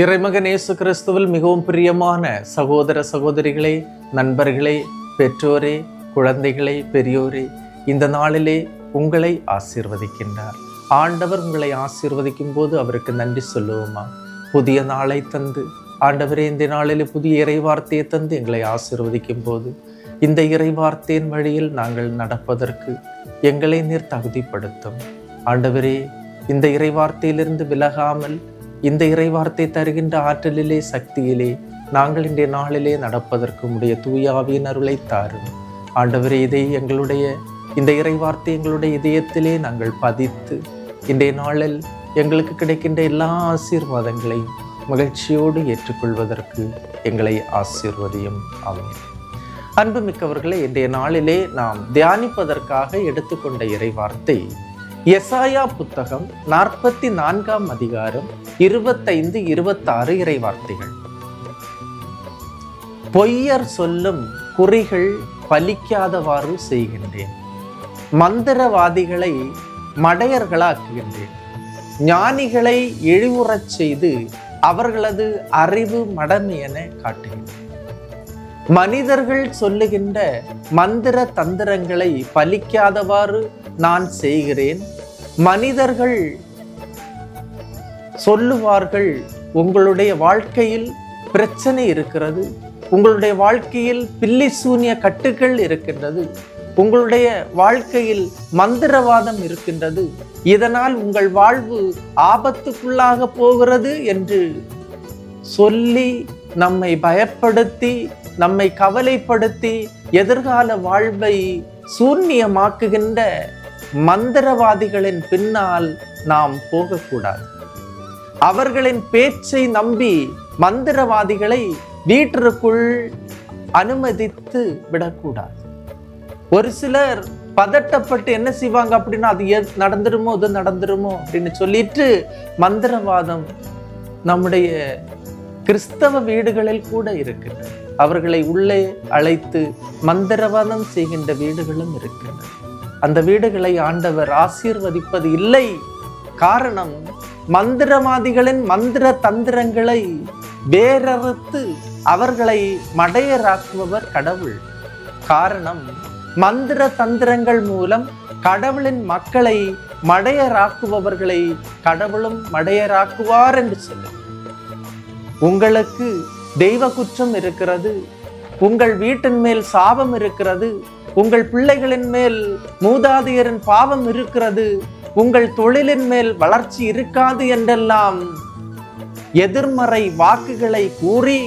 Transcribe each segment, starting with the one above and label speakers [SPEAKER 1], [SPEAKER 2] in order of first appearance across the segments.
[SPEAKER 1] இறைமகன் இயேசு கிறிஸ்துவில் மிகவும் பிரியமான சகோதர சகோதரிகளே நண்பர்களே பெற்றோரே குழந்தைகளே பெரியோரே இந்த நாளிலே உங்களை ஆசீர்வதிக்கின்றார். ஆண்டவர் உங்களை ஆசீர்வதிக்கும் போது அவருக்கு நன்றி சொல்லுவோமா? புதிய நாளை தந்து ஆண்டவரே இந்த நாளிலே புதிய இறைவார்த்தையை தந்து எங்களை ஆசீர்வதிக்கும் போது இந்த இறைவார்த்தையின் வழியில் நாங்கள் நடப்பதற்கு எங்களை நீர் தகுதிப்படுத்தும். ஆண்டவரே இந்த இறைவார்த்தையிலிருந்து விலகாமல் இந்த இறைவார்த்தை தருகின்ற ஆற்றலிலே சக்தியிலே நாங்கள் இன்றைய நாளிலே நடப்பதற்கு உடைய தூயாவின் அருளை தாரும். ஆண்டவரே இதை எங்களுடைய இந்த இறைவார்த்தை எங்களுடைய இதயத்திலே நாங்கள் பதித்து இன்றைய நாளில் எங்களுக்கு கிடைக்கின்ற எல்லா ஆசீர்வாதங்களையும் மகிழ்ச்சியோடு ஏற்றுக்கொள்வதற்கு எங்களை ஆசீர்வதியும். ஆகும் அன்புமிக்கவர்களை இன்றைய நாளிலே நாம் தியானிப்பதற்காக எடுத்துக்கொண்ட இறைவார்த்தை எசாயா புத்தகம் நாற்பத்தி நான்காம் அதிகாரம் இருபத்தைந்து இருபத்தாறு இறைவார்த்தைகள். பொய்யர் சொல்லும் குறிகள் பலிக்காதவாறு செய்கின்றேன். மந்திரவாதிகளை மடையர்களாக்குகின்றேன். ஞானிகளை இழிவுறச் செய்து அவர்களது அறிவு மடமை என காட்டுகின்றேன் மனிதர்கள் சொல்லுகின்ற மந்திர தந்திரங்களை பலிக்காதவாறு நான் செய்கிறேன். மனிதர்கள் சொல்லுவார்கள் உங்களுடைய வாழ்க்கையில் பிரச்சனை இருக்கிறது. உங்களுடைய வாழ்க்கையில் பில்லி சூன்ய கட்டுகள் இருக்கின்றது. உங்களுடைய வாழ்க்கையில் மந்திரவாதம் இருக்கின்றது. இதனால் உங்கள் வாழ்வு ஆபத்துக்குள்ளாக போகிறது என்று சொல்லி நம்மை பயப்படுத்தி நம்மை கவலைப்படுத்தி எதிர்கால வாழ்வை சூன்யமாக்குகின்ற மந்திரவாதிகளின் பின்னால் நாம் போகக்கூடாது. அவர்களின் பேச்சை நம்பி மந்திரவாதிகளை வீட்டிற்குள் அனுமதித்து விடக்கூடாது. ஒரு சிலர் பதட்டப்பட்டு என்ன செய்வாங்க அப்படின்னா அது எது நடந்துருமோ இது நடந்துருமோ அப்படின்னு சொல்லிட்டு மந்திரவாதம் நம்முடைய கிறிஸ்தவ வீடுகளில் கூட இருக்கின்றன அவர்களை உள்ளே அழைத்து மந்திரவாதம் செய்கின்ற வீடுகளும் இருக்கின்றன அந்த வீடுகளை ஆண்டவர் ஆசீர்வதிப்பது இல்லை. காரணம் மந்திரவாதிகளின் மந்திர தந்திரங்களை வேறறுத்து அவர்களை மடையராக்குபவர் கடவுள். காரணம் மந்திர தந்திரங்கள் மூலம் கடவுளின் மக்களை மடையராக்குபவர்களை கடவுளும் மடையராக்குவார் என்று சொல்லு. உங்களுக்கு தெய்வ குற்றம் இருக்கிறது உங்கள் வீட்டின் மேல் சாபம் இருக்கிறது உங்கள் பிள்ளைகளின் மேல் மூதாதையரின் பாவம் இருக்கிறது. உங்கள் தொழிலின் மேல் வளர்ச்சி இருக்காது என்றெல்லாம் எதிர்மறை வாக்குகளை கூறி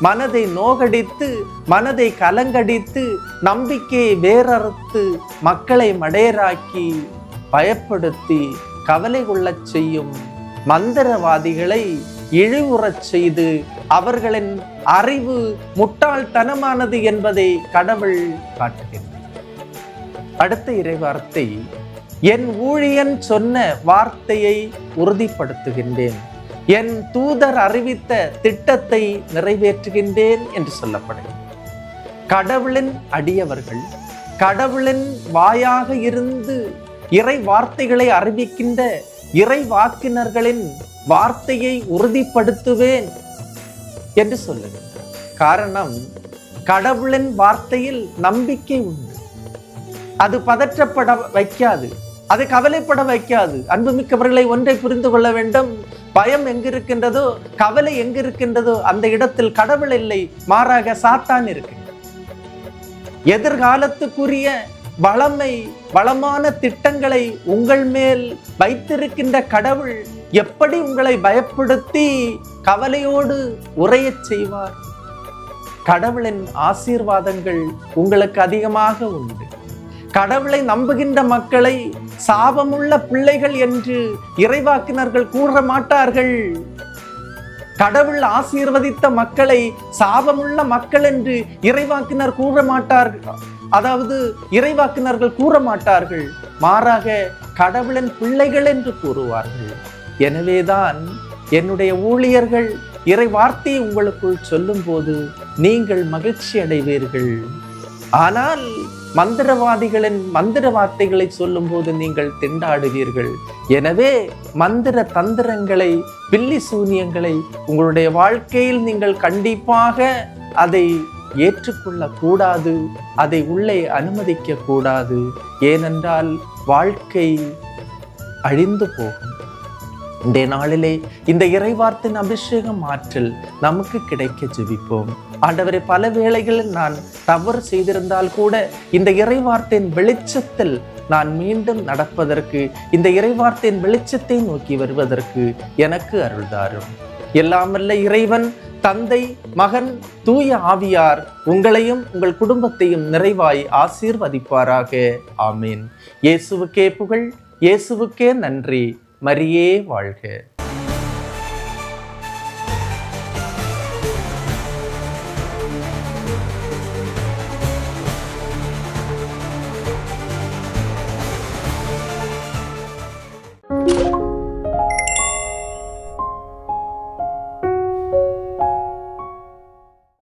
[SPEAKER 1] மனதை நோகடித்து மனதை கலங்கடித்து நம்பிக்கையை வேறறுத்து மக்களை மடையராக்கி பயப்படுத்தி கவலை கொள்ளச் செய்யும் மந்திரவாதிகளை இழிவுறச் செய்து அவர்களின் அறிவு முட்டாள்தனமானது என்பதை கடவுள் காட்டுகின்றார். அடுத்த இறைவார்த்தை என் ஊழியன் சொன்ன வார்த்தையை உறுதிப்படுத்துகின்றேன். என் தூதர் அறிவித்த திட்டத்தை நிறைவேற்றுகின்றேன் என்று சொல்லப்படுகிறது. கடவுளின் அடியவர்கள் கடவுளின் வாயாக இருந்து இறை வார்த்தைகளை அறிவிக்கின்ற இறை வாக்கினர்களின் வார்த்தையை உறுதிப்படுத்துவேன் என்று சொல்லுகின்றார். காரணம் கடவுளின் வார்த்தையில் நம்பிக்கை உண்டு. அது பதற்றப்பட வைக்காது. அது கவலைப்பட வைக்காது. அன்புமிக்கவர்களை ஒன்றை புரிந்து கொள்ள வேண்டும். பயம் எங்கிருக்கின்றதோ கவலை எங்கிருக்கின்றதோ அந்த இடத்தில் கடவுள் இல்லை மாறாக சாத்தான் இருக்கின்றது எதிர்காலத்துக்குரிய வளமை வளமான திட்டங்களை உங்கள் மேல் வைத்திருக்கின்ற கடவுள் எப்படி உங்களை பயப்படுத்தி கவலையோடு உரையச் செய்வார்? கடவுளின் ஆசீர்வாதங்கள் உங்களுக்கு அதிகமாக உண்டு. கடவுளை நம்புகின்ற மக்களை சாபமுள்ள பிள்ளைகள் என்று இறைவாக்கினர்கள் கூற மாட்டார்கள். கடவுள் ஆசீர்வதித்த மக்களை சாபமுள்ள மக்கள் என்று இறைவாக்கினர் கூற மாட்டார்கள் அதாவது இறைவாக்கினர்கள் கூற மாட்டார்கள். மாறாக கடவுளின் பிள்ளைகள் என்று கூறுவார்கள். எனவேதான் என்னுடைய ஊழியர்கள் இறை வார்த்தையை உங்களுக்குள் சொல்லும்போது நீங்கள் மகிழ்ச்சி அடைவீர்கள். ஆனால் மந்திரவாதிகளின் மந்திர வார்த்தைகளை சொல்லும்போது நீங்கள் திண்டாடுவீர்கள். எனவே மந்திர தந்திரங்களை பில்லி சூனியங்களை உங்களுடைய வாழ்க்கையில் நீங்கள் கண்டிப்பாக அதை ஏற்றுக்கொள்ள கூடாது அதை உள்ளே அனுமதிக்க கூடாது ஏனென்றால் வாழ்க்கை அழிந்து போகும். இன்றைய நாளிலே இந்த இறைவார்த்தின் அபிஷேகம் ஆற்றல் நமக்கு கிடைக்க ஜெபிப்போம். ஆண்டவரை பல வேளைகளில் நான் தவறு செய்திருந்தால் கூட இந்த இறைவார்த்தையின் வெளிச்சத்தில் நான் மீண்டும் நடப்பதற்கு இந்த இறைவார்த்தையின் வெளிச்சத்தை நோக்கி வருவதற்கு எனக்கு அருள்தாரும் எல்லாமல்ல இறைவன் தந்தை மகன் தூய ஆவியார் உங்களையும் உங்கள் குடும்பத்தையும் நிறைவாய் ஆசீர்வதிப்பாராக. ஆமீன். இயேசுவுக்கே புகழ் இயேசுவுக்கே நன்றி. மரியே வாழ்க.